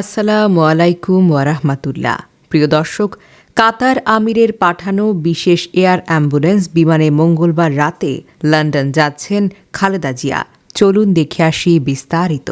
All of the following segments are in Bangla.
আসসালামু আলাইকুম ওয়ারাহমাতুল্লাহ প্রিয় দর্শক, কাতার আমিরের পাঠানো বিশেষ এয়ার অ্যাম্বুলেন্স বিমানে মঙ্গলবার রাতে লন্ডন যাচ্ছেন খালেদা জিয়া। চলুন দেখে আসি বিস্তারিত।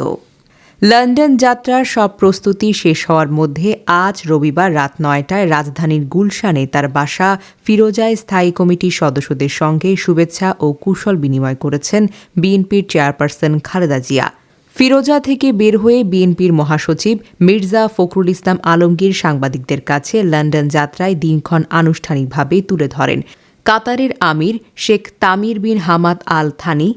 লন্ডন যাত্রার সব প্রস্তুতি শেষ হওয়ার মধ্যে আজ রবিবার রাত নয়টায় রাজধানীর গুলশানে তার বাসা ফিরোজায় স্থায়ী কমিটির সদস্যদের সঙ্গে শুভেচ্ছা ও কুশল বিনিময় করেছেন বিএনপির চেয়ারপারসন খালেদা জিয়া। ফিরোজা থেকে বের হয়ে বিএনপির মহাসচিব মির্জা ফখরুল ইসলাম আলমগীর সাংবাদিকদের কাছে লন্ডন যাত্রায় দিনক্ষণ আনুষ্ঠানিকভাবে তুলে ধরেন। কাতারের আমির Sheikh Tamir bin Hamad Al Thani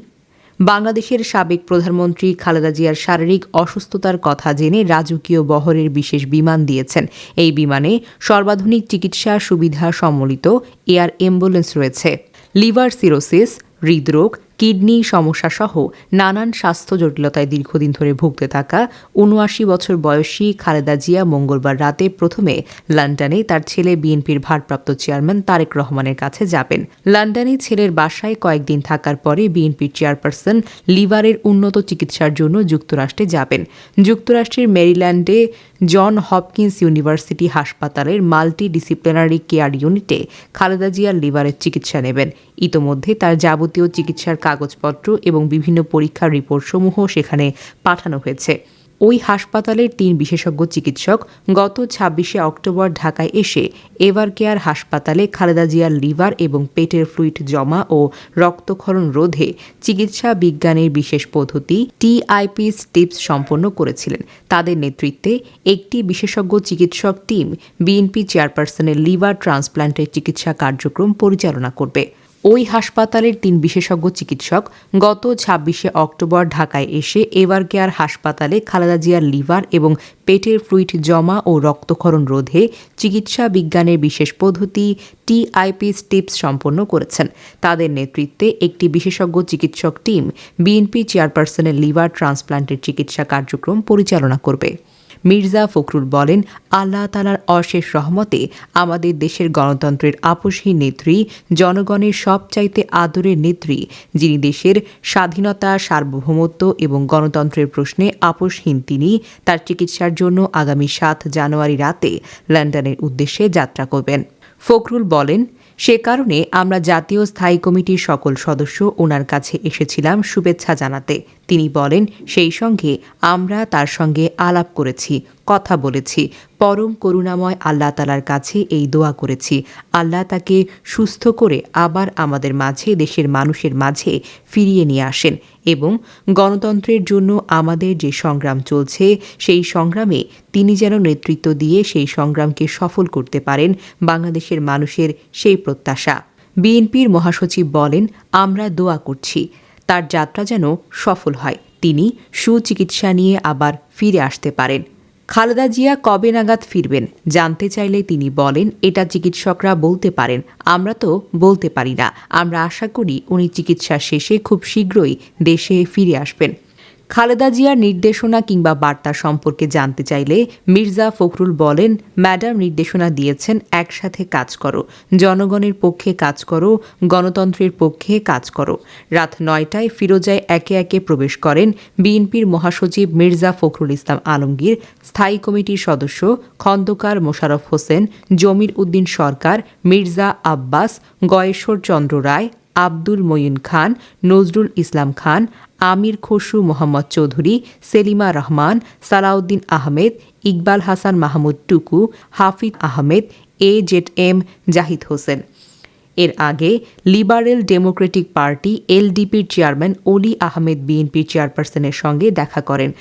বাংলাদেশের সাবেক প্রধানমন্ত্রী খালেদা জিয়ার শারীরিক অসুস্থতার কথা জেনে রাজকীয় বহরের বিশেষ বিমান দিয়েছেন। এই বিমানে সর্বাধুনিক চিকিৎসা সুবিধা সম্বলিত এয়ার অ্যাম্বুলেন্স রয়েছে। লিভার সিরোসিস, হৃদরোগ কিডনি সমস্যা সহ নানান স্বাস্থ্য জটিলতায় দীর্ঘদিন ধরে ভুগতে থাকা উনআশি বছর বয়সী খালেদা জিয়া মঙ্গলবার রাতে প্রথমে লন্ডনে তার ছেলে বিএনপির ভারপ্রাপ্ত চেয়ারম্যান তারেক রহমানের কাছে যাবেন। লন্ডনে ছেলের বাসায় কয়েকদিন থাকার পরে বিএনপির চেয়ারপারসন লিভারের উন্নত চিকিৎসার জন্য যুক্তরাষ্ট্রে যাবেন। যুক্তরাষ্ট্রের মেরিল্যান্ডে জন হপকিন্স ইউনিভার্সিটি হাসপাতালের মাল্টি ডিসিপ্লিনারি কেয়ার ইউনিটে খালেদা জিয়ার লিভারের চিকিৎসা নেবেন। ইতোমধ্যে তার যাবতীয় চিকিৎসার কাগজপত্র এবং বিভিন্ন পরীক্ষার রিপোর্টসমূহ সেখানে পাঠানো হয়েছে। ওই হাসপাতালের তিন বিশেষজ্ঞ চিকিৎসক গত ছাব্বিশে অক্টোবর ঢাকায় এসে এভার কেয়ার হাসপাতালে খালেদা জিয়ার লিভার এবং পেটের ফ্লুইড জমা ও রক্তক্ষরণ রোধে চিকিৎসা বিজ্ঞানের বিশেষ পদ্ধতি টিআইপি স্টিপস সম্পন্ন করেছিলেন। তাদের নেতৃত্বে একটি বিশেষজ্ঞ চিকিৎসক টিম বিএনপি চেয়ারপারসনের লিভার ট্রান্সপ্ল্যান্টের চিকিৎসা কার্যক্রম পরিচালনা করবে। ওই হাসপাতালের তিন বিশেষজ্ঞ চিকিৎসক গত ছাব্বিশে অক্টোবর ঢাকায় এসে এভার কেয়ার হাসপাতালে খালেদা জিয়ার লিভার এবং পেটের ফ্লুইড জমা ও রক্তক্ষরণ রোধে চিকিৎসা বিজ্ঞানের বিশেষ পদ্ধতি টিআইপি স্টিপস সম্পন্ন করেছেন। তাদের নেতৃত্বে একটি বিশেষজ্ঞ চিকিৎসক টিম বিএনপি চেয়ারপারসনের লিভার ট্রান্সপ্লান্টের চিকিৎসা কার্যক্রম পরিচালনা করবে। মির্জা ফখরুল বলেন, আল্লাহ তালার অশেষ রহমতে আমাদের দেশের গণতন্ত্রের আপসহীন নেত্রী, জনগণের সবচাইতে আদরের নেত্রী, যিনি দেশের স্বাধীনতা, সার্বভৌমত্ব এবং গণতন্ত্রের প্রশ্নে আপসহীন তিনি, তার চিকিৎসার জন্য আগামী সাত জানুয়ারি রাতে লন্ডনের উদ্দেশ্যে যাত্রা করবেন। ফখরুল বলেন সে কারণে আমরা জাতীয় স্থায়ী কমিটির সকল সদস্য ওনার কাছে এসেছিলাম শুভেচ্ছা জানাতে। তিনি বলেন, সেই সঙ্গে আমরা তার সঙ্গে আলাপ করেছি। কথা বলেছি। পরম করুণাময় আল্লাহ তালার কাছে এই দোয়া করেছি। আল্লাহ তাকে সুস্থ করে আবার আমাদের মাঝে, দেশের মানুষের মাঝে ফিরিয়ে নিয়ে আসেন এবং গণতন্ত্রের জন্য আমাদের যে সংগ্রাম চলছে, সেই সংগ্রামে তিনি যেন নেতৃত্ব দিয়ে সেই সংগ্রামকে সফল করতে পারেন বাংলাদেশের মানুষের সেই প্রত্যাশা। বিএনপির মহাসচিব বলেন, আমরা দোয়া করছি। তার যাত্রা যেন সফল হয়। তিনি সুচিকিৎসা নিয়ে আবার ফিরে আসতে পারেন। খালেদা জিয়া কবে নাগাদ ফিরবেন? জানতে চাইলে তিনি বলেন, এটা চিকিৎসকরা বলতে পারেন। আমরা তো বলতে পারি না। আমরা আশা করি উনি চিকিৎসা শেষে খুব শীঘ্রই দেশে ফিরে আসবেন। খালেদা জিয়ার নির্দেশনা কিংবা বার্তা সম্পর্কে জানতে চাইলে মির্জা ফখরুল বলেন, ম্যাডাম, নির্দেশনা দিয়েছেন, একসাথে কাজ করো। জনগণের পক্ষে কাজ করো, গণতন্ত্রের পক্ষে কাজ করো। রাত নয়টায় ফিরোজায় একে একে প্রবেশ করেন বিএনপির মহাসচিব মির্জা ফখরুল ইসলাম আলমগীর, স্থায়ী কমিটির সদস্য খন্দকার মোশারফ হোসেন, জমির উদ্দিন সরকার মির্জা আব্বাস, গয়েশ্বর চন্দ্র রায় আব্দুল মঈন খান, নজরুল ইসলাম খান, আমির Khasru Mohammad Chowdhury, Selima Rahman, Salauddin Ahmed, Iqbal Hasan Mahmud Tuku, Hafiz Ahmed A Z M, Zahid Hossain. এর আগে লিবারেল ডেমোক্রেটিক পার্টি এলডিপির চেয়ারম্যান অলি আহমেদ বিএনপির চেয়ারপারসনের সঙ্গে দেখা করেন।